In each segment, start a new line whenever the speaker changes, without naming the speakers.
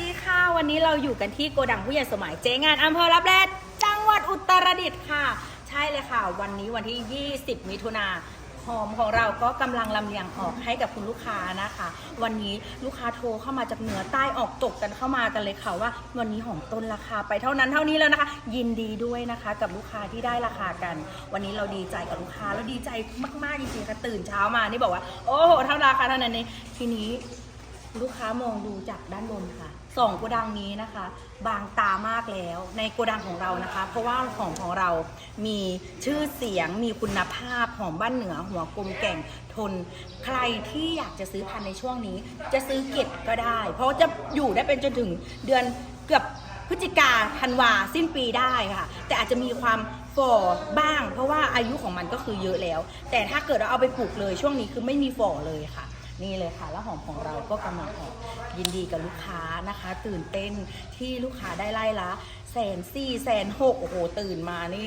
ดีค่ะ วันนี้เราอยู่กันที่โกดังผู้ใหญ่สมัยเจ๊งานอำเภอรับแลจังหวัดอุตรดิตถ์ค่ะ ใช่เลยค่ะ วันนี้วันที่ 20 มิถุนาหอมของเราก็กำลังลำเลียงออกให้กับคุณลูกค้านะคะ วันนี้ลูกค้าโทรเข้ามาจากเหนือใต้ออกตกกันเข้ามากันเลยค่ะว่า วันนี้หอมต้นราคาไปเท่านั้นเท่านี้แล้วนะคะ ยินดีด้วยนะคะ กับลูกค้าที่ได้ราคากัน วันนี้เราดีใจกับลูกค้าแล้วดีใจมากๆจริงๆค่ะตื่นเช้ามานี่บอกว่า โอ้โหเท่าราคาเท่านั้นเองทีนี้ ลูกค้ามองดูจากด้านบนค่ะสองโกดังนี้นะคะ บางตามากแล้วในโกดังของเรานะคะ เพราะว่าของของเรามีชื่อเสียงมีคุณภาพหอมบ้านเหนือหัวกลมแก่งทน ใครที่อยากจะซื้อพันในช่วงนี้ จะซื้อเก็บก็ได้ เพราะจะอยู่ได้เป็นจนถึงเดือนเกือบพฤศจิกาธันวาสิ้นปีได้ค่ะ แต่อาจจะมีความฝ่อบ้าง เพราะว่าอายุของมันก็คือเยอะแล้ว แต่ถ้าเกิดเราเอาไปปลูกเลยช่วงนี้คือไม่มีฝ่อเลยค่ะ นี่เลยค่ะแล้วหอมของเราก็กำลังออกยินดีกับลูกค้านะคะ ตื่นเต้นที่ลูกค้าได้ไล่ละแสนสี่แสนหกโอ้โหตื่นมานี่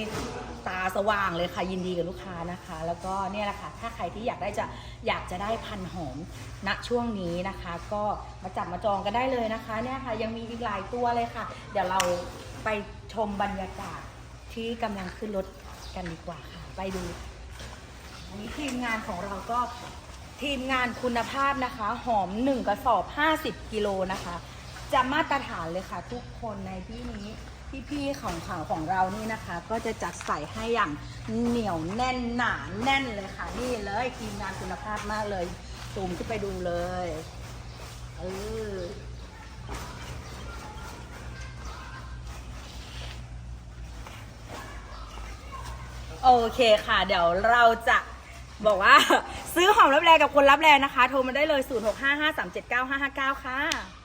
ตาสว่างเลยค่ะยินดีกับลูกค้านะคะ แล้วก็เนี่ยแหละค่ะถ้าใครที่อยากได้จะอยากจะได้พันหอมณช่วงนี้นะคะ ก็มาจับมาจองกันได้เลยนะคะเนี่ยค่ะยังมีอีกหลายตัวเลยค่ะ เดี๋ยวเราไปชมบรรยากาศที่กำลังขึ้นรถกันดีกว่าค่ะ ไปดูอันนี้ทีมงานของเราก็ ทีมงานคุณภาพนะคะ หอม 1 กระสอบ 50 กิโลนะคะ จะมาตรฐานเลยค่ะ ทุกคนในที่นี้พี่ๆของของของเรานี่นะคะ ก็จะจัดใส่ให้อย่างเหนียวแน่นหนาแน่นเลยค่ะ นี่เลยทีมงานคุณภาพมากเลยซูมขึ้นไปดูเลยเออโอเคค่ะ เดี๋ยวเราจะบอกว่า ซื้อหอมรับแรงกับคนรับแรงนะคะ โทรมาได้เลย 0655379559 ค่ะ